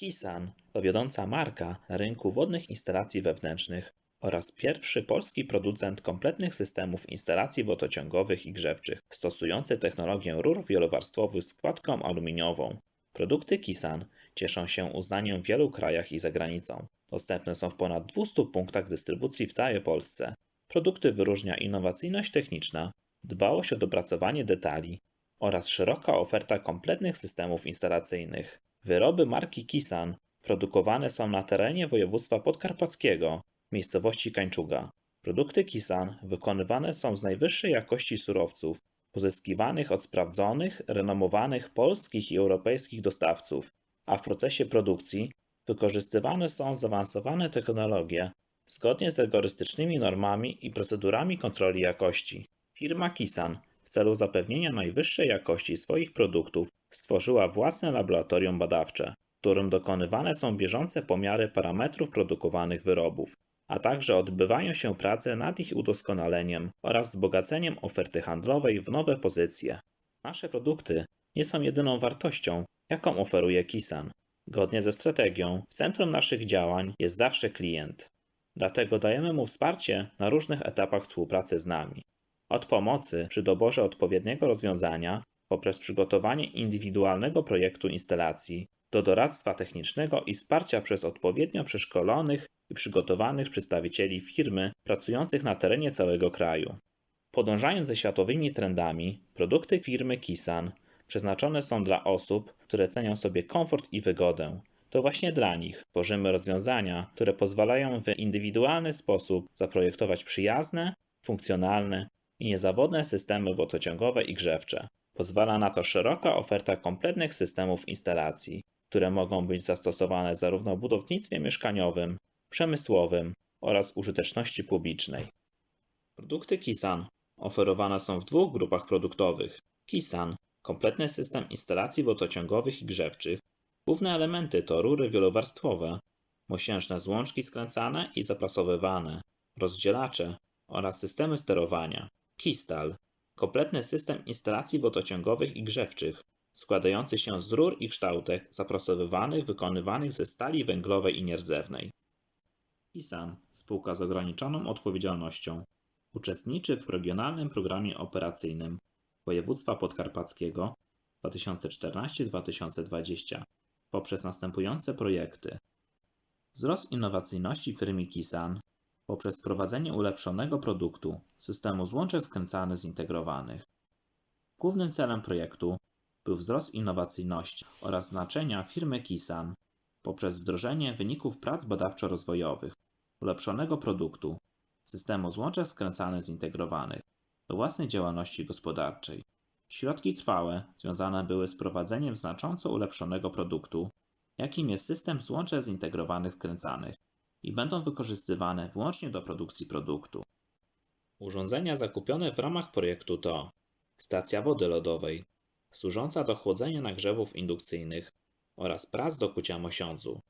Kisan to wiodąca marka na rynku wodnych instalacji wewnętrznych oraz pierwszy polski producent kompletnych systemów instalacji wodociągowych i grzewczych stosujący technologię rur wielowarstwowych z kładką aluminiową. Produkty Kisan cieszą się uznaniem w wielu krajach i za granicą. Dostępne są w ponad 200 punktach dystrybucji w całej Polsce. Produkty wyróżnia innowacyjność techniczna, dbałość o dopracowanie detali oraz szeroka oferta kompletnych systemów instalacyjnych. Wyroby marki Kisan produkowane są na terenie województwa podkarpackiego, miejscowości Kańczuga. Produkty Kisan wykonywane są z najwyższej jakości surowców, pozyskiwanych od sprawdzonych, renomowanych polskich i europejskich dostawców, a w procesie produkcji wykorzystywane są zaawansowane technologie zgodnie z rygorystycznymi normami i procedurami kontroli jakości. Firma Kisan w celu zapewnienia najwyższej jakości swoich produktów stworzyła własne laboratorium badawcze, w którym dokonywane są bieżące pomiary parametrów produkowanych wyrobów, a także odbywają się prace nad ich udoskonaleniem oraz wzbogaceniem oferty handlowej w nowe pozycje. Nasze produkty nie są jedyną wartością, jaką oferuje Kisan. Zgodnie ze strategią, w centrum naszych działań jest zawsze klient. Dlatego dajemy mu wsparcie na różnych etapach współpracy z nami. Od pomocy przy doborze odpowiedniego rozwiązania, poprzez przygotowanie indywidualnego projektu instalacji, do doradztwa technicznego i wsparcia przez odpowiednio przeszkolonych i przygotowanych przedstawicieli firmy pracujących na terenie całego kraju. Podążając ze światowymi trendami, produkty firmy Kisan przeznaczone są dla osób, które cenią sobie komfort i wygodę. To właśnie dla nich tworzymy rozwiązania, które pozwalają w indywidualny sposób zaprojektować przyjazne, funkcjonalne i niezawodne systemy wodociągowe i grzewcze. Pozwala na to szeroka oferta kompletnych systemów instalacji, które mogą być zastosowane zarówno w budownictwie mieszkaniowym, przemysłowym oraz użyteczności publicznej. Produkty Kisan oferowane są w dwóch grupach produktowych. Kisan kompletny system instalacji wodociągowych i grzewczych. Główne elementy to rury wielowarstwowe, mosiężne złączki skręcane i zaprasowywane, rozdzielacze oraz systemy sterowania. Kistal kompletny system instalacji wodociągowych i grzewczych, składający się z rur i kształtek zaprasowywanych wykonywanych ze stali węglowej i nierdzewnej. Kisan, spółka z ograniczoną odpowiedzialnością, uczestniczy w regionalnym programie operacyjnym województwa podkarpackiego 2014-2020 poprzez następujące projekty. Wzrost innowacyjności firmy Kisan poprzez wprowadzenie ulepszonego produktu systemu złączek skręcanych zintegrowanych. Głównym celem projektu był wzrost innowacyjności oraz znaczenia firmy Kisan poprzez wdrożenie wyników prac badawczo-rozwojowych, ulepszonego produktu, systemu złączek skręcanych zintegrowanych do własnej działalności gospodarczej. Środki trwałe związane były z prowadzeniem znacząco ulepszonego produktu, jakim jest system złączek zintegrowanych skręcanych i będą wykorzystywane wyłącznie do produkcji produktu. Urządzenia zakupione w ramach projektu to stacja wody lodowej, służąca do chłodzenia nagrzewów indukcyjnych oraz prac do kucia mosiądzu.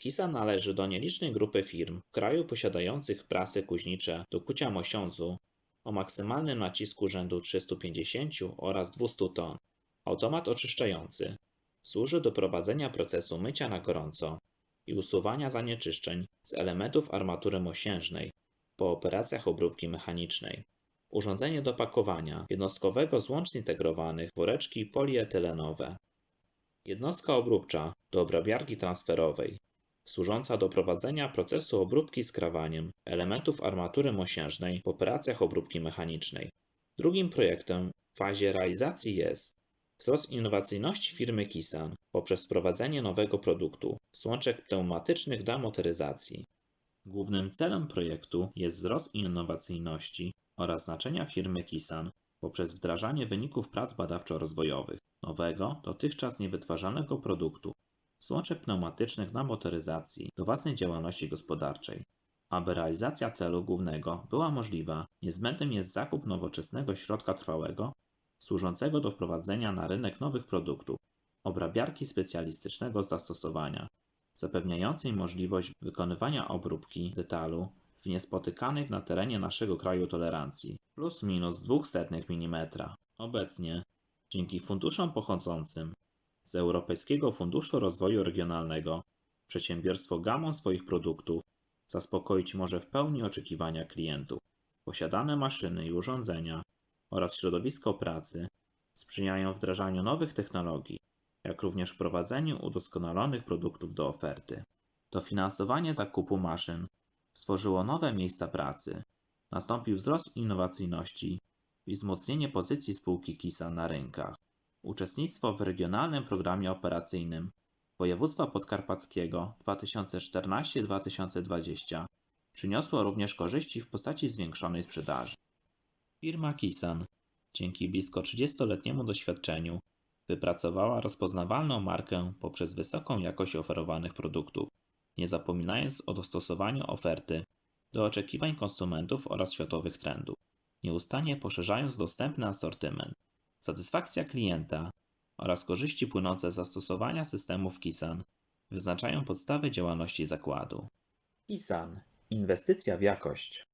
Kisa należy do nielicznej grupy firm w kraju posiadających prasy kuźnicze do kucia mosiądzu o maksymalnym nacisku rzędu 350 oraz 200 ton. Automat oczyszczający służy do prowadzenia procesu mycia na gorąco i usuwania zanieczyszczeń z elementów armatury mosiężnej po operacjach obróbki mechanicznej. Urządzenie do pakowania jednostkowego złącz zintegrowanych woreczki polietylenowe. Jednostka obróbcza do obrabiarki transferowej, służąca do prowadzenia procesu obróbki skrawaniem elementów armatury mosiężnej w operacjach obróbki mechanicznej. Drugim projektem w fazie realizacji jest wzrost innowacyjności firmy Kisan poprzez wprowadzenie nowego produktu złączek pneumatycznych do motoryzacji. Głównym celem projektu jest wzrost innowacyjności oraz znaczenia firmy Kisan poprzez wdrażanie wyników prac badawczo-rozwojowych nowego, dotychczas niewytwarzanego produktu złączek pneumatycznych na motoryzacji do własnej działalności gospodarczej. Aby realizacja celu głównego była możliwa, niezbędnym jest zakup nowoczesnego środka trwałego służącego do wprowadzenia na rynek nowych produktów, obrabiarki specjalistycznego zastosowania, zapewniającej możliwość wykonywania obróbki detalu w niespotykanej na terenie naszego kraju tolerancji plus minus 200 mm. Obecnie, dzięki funduszom pochodzącym z Europejskiego Funduszu Rozwoju Regionalnego Przedsiębiorstwo gamą swoich produktów zaspokoić może w pełni oczekiwania klientów. Posiadane maszyny i urządzenia oraz środowisko pracy sprzyjają wdrażaniu nowych technologii, jak również wprowadzeniu udoskonalonych produktów do oferty. Dofinansowanie zakupu maszyn stworzyło nowe miejsca pracy, nastąpił wzrost innowacyjności i wzmocnienie pozycji spółki KISA na rynkach. Uczestnictwo w regionalnym programie operacyjnym województwa podkarpackiego 2014-2020 przyniosło również korzyści w postaci zwiększonej sprzedaży. Firma Kisan dzięki blisko 30-letniemu doświadczeniu wypracowała rozpoznawalną markę poprzez wysoką jakość oferowanych produktów, nie zapominając o dostosowaniu oferty do oczekiwań konsumentów oraz światowych trendów, nieustannie poszerzając dostępny asortyment. Satysfakcja klienta oraz korzyści płynące z zastosowania systemów Kisan wyznaczają podstawę działalności zakładu. Kisan inwestycja w jakość.